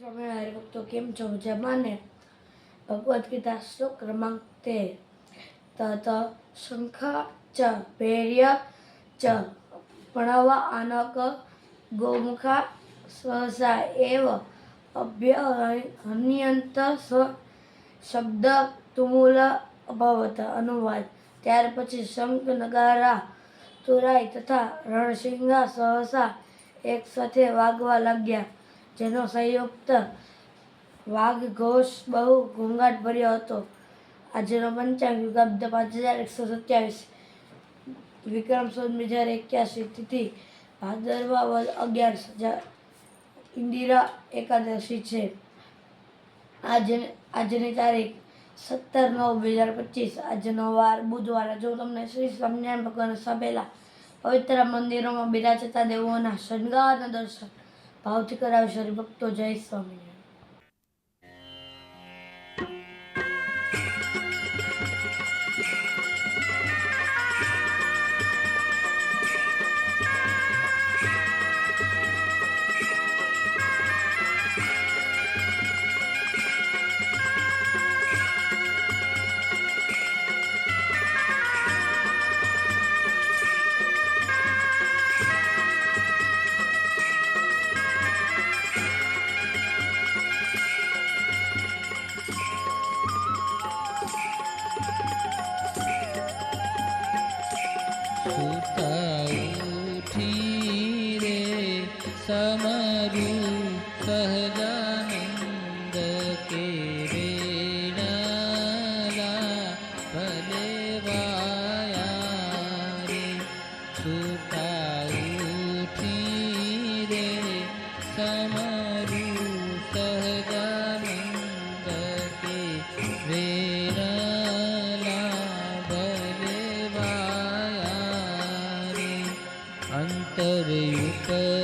સ્વામિનારાયણ ભક્તો કેમ છો મજામાં ભગવદ્ ગીતા શ્લોક ક્રમાંક તેર તત શંખ ચ ભૈર્ય ચ પ્રણવ આનક ગોમુખા સહસા એવ અભ્ય હન્યંત સ્વ શબ્દ તુમૂલ અભવત અનુવાદ ત્યાર પછી શંખ નગારા તુરાઈ તથા રણસિંગા સહસા એક સાથે વાગવા લાગ્યા જેનો સંયુક્ત વાઘ ઘોષ બહુ ઘોંઘાટ ભર્યો હતો. આજનો પંચાંગ યુગાબ્દ પાંચ હજાર એકસો સત્યાવીસ. વિક્રમ સંવત બે હજાર એક્યાસી. તિથિ ભાદરવા વદ અગિયાર હજાર ઇન્દિરા એકાદશી છે. આજે, આજની તારીખ સત્તર નવ બે હજાર પચીસ. આજનો વાર બુધવાર. જો તમને શ્રી સ્વામિનારાયણ ભગવાન સભેલા પવિત્ર મંદિરોમાં બિરાજતા દેવોના શણગારના દર્શન ભાવથી કરાવશે હરિભક્તો જય સ્વામિનારાયણ. સમરું સહજાનંદ કે રેડાલા ભલે વાયા રે સુતા ઉઠી રે સમરું સહજાનંદ કે વેરાલા ભલે વાયા રે અંતરયુક્ત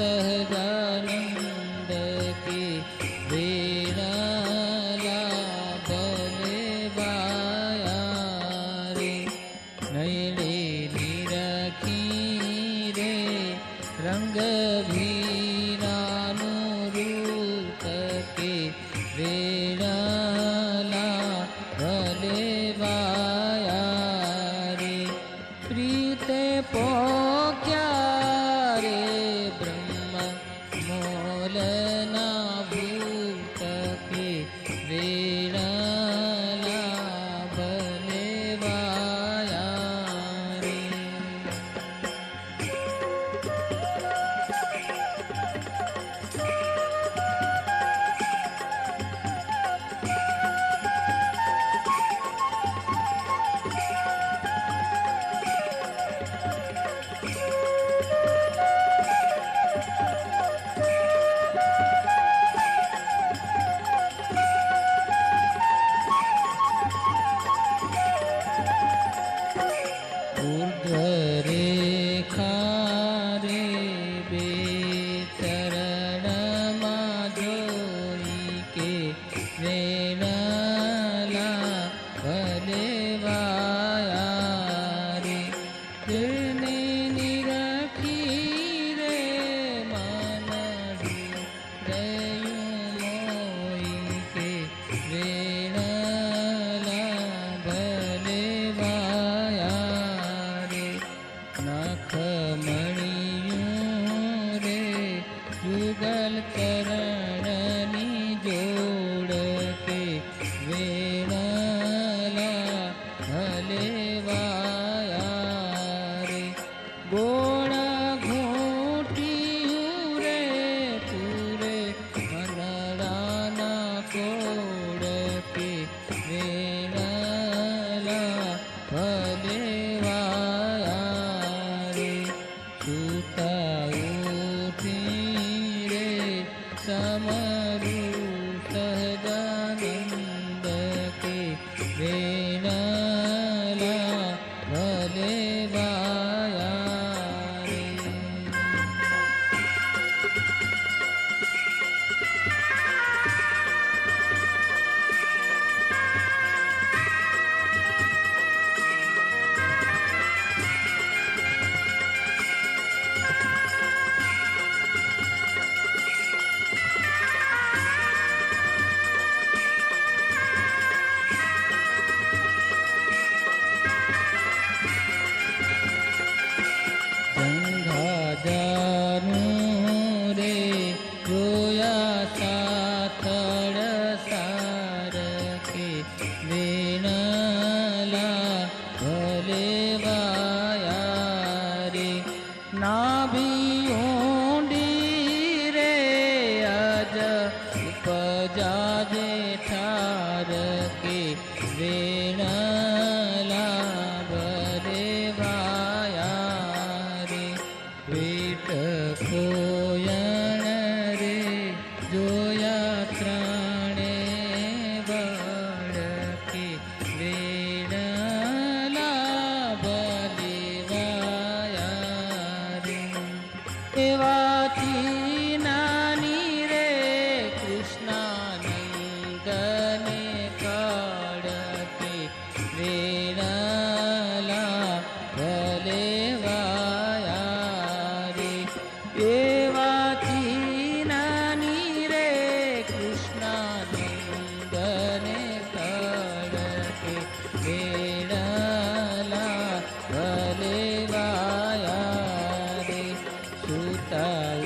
સહજાનંદ કી વીણા ભલે વાયા રે નયને નિરખી રે રંગ ભીરાનું રૂપ કે વીણા રે પ્રીતે પોક્યા कमल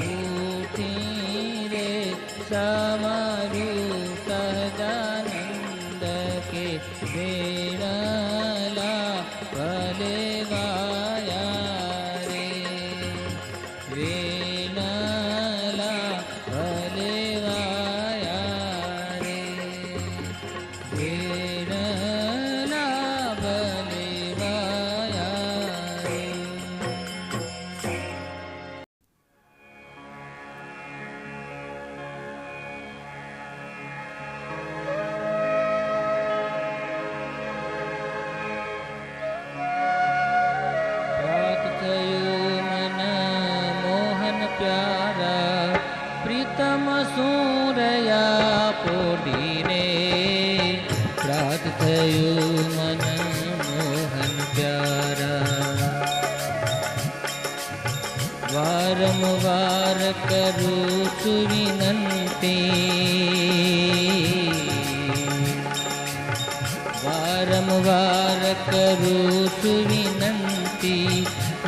युरे क्षमा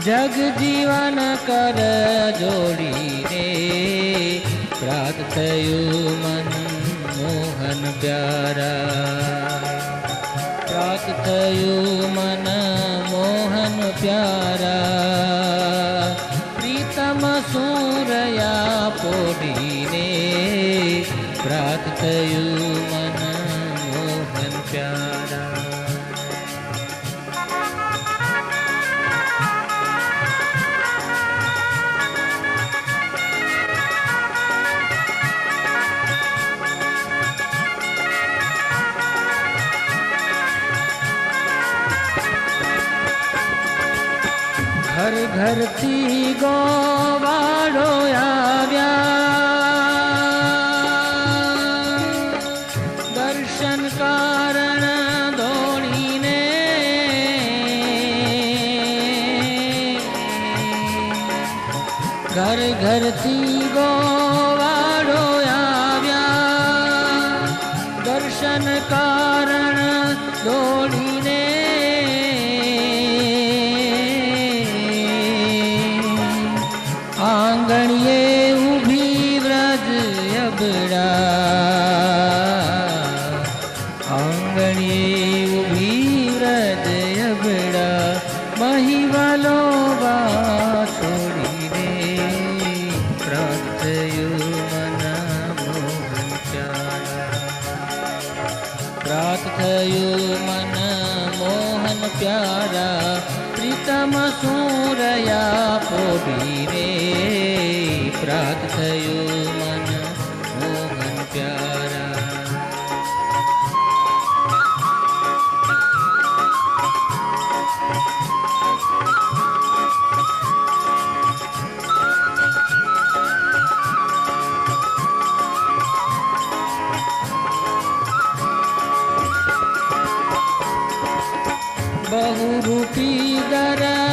જગ જીવન કર જોડીને પ્રાત થયું મન મોહન પ્યારા. પ્રાત થયું પરથી ગોવાળો આવ્યા. દર્શન કારણ ધોણીને ઘર ઘરથી ગોવાળો આવ્યા. દર્શન કારણ ધોણી અબડા આંગણીએ ઊભી વ્રત અબડા મહિવાલો બા છોડીને પ્રાતયું મના મોહન પ્રાત થયું મન મોહન પ્યારા પ્રીતમ સૂરયા પોબીને बहुरूपी दरा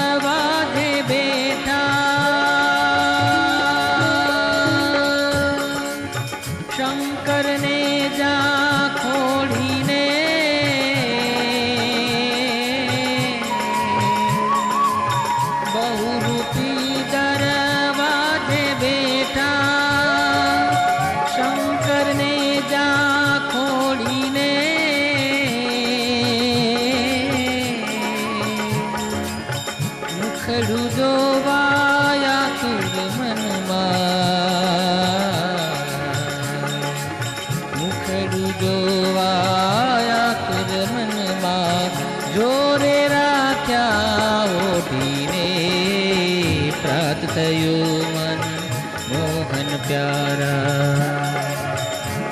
મોહન પ્યારા.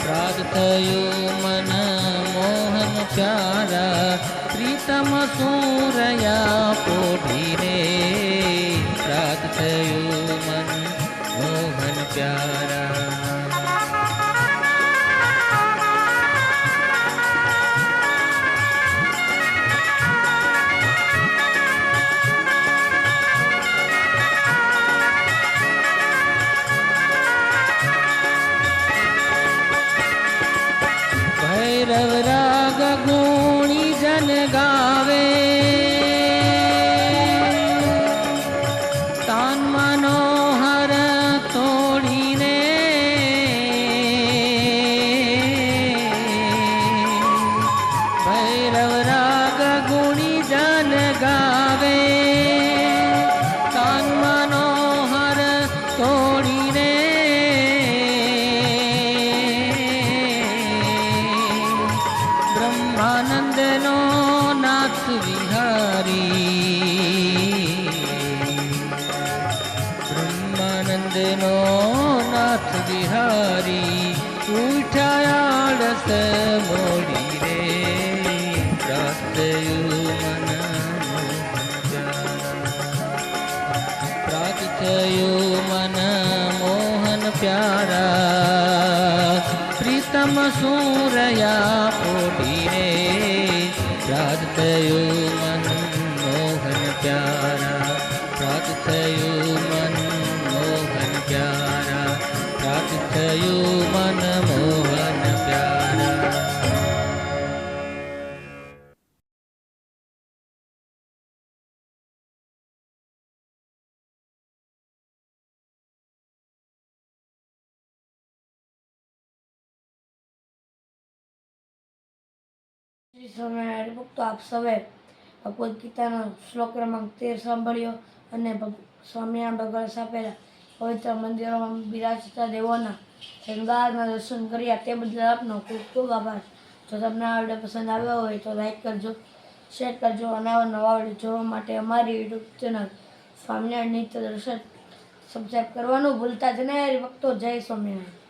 રાગ થયું મન, મોહન પ્યારા. પ્રીતમ સૂરયા પોઢી રે રાગ થયું મન, મોહન પ્યારા. ભૈરવ રાગ ગુણી જન ગાવે. તાન મનોહર તોડીને બ્રહ્માનંદનો નાથ વિહારી. બ્રહ્માનંદનો નાથ વિહારી ઉઠાયાળસ મોડી રે સૂરયા ઓઢી રે પ્રાપ્ત થયું મન મોહન પ્યારા રાત થયું મન મોહન પ્યારા રાત થયું શ્રી હરિભક્તો, આપ સૌએ ભગવદ્ ગીતાનો શ્લોક ક્રમાંક તેર સાંભળ્યો અને સ્વામિનારાયણ ભગવાન સ્થાપેલા પવિત્ર મંદિરોમાં બિરાજતા દેવોના શૃંગારના દર્શન કર્યા તે બદલ આપનો ખૂબ ખૂબ આભાર. જો તમને આ વીડિયો પસંદ આવ્યો હોય તો લાઈક કરજો, શેર કરજો અને આવા નવા વીડિયો જોવા માટે અમારી યુટ્યુબ ચેનલ સ્વામિનારાયણ નિત્ય દર્શન સબસ્ક્રાઈબ કરવાનું ભૂલતા જ નહીં. હરિભક્તો, જય સ્વામિનારાયણ.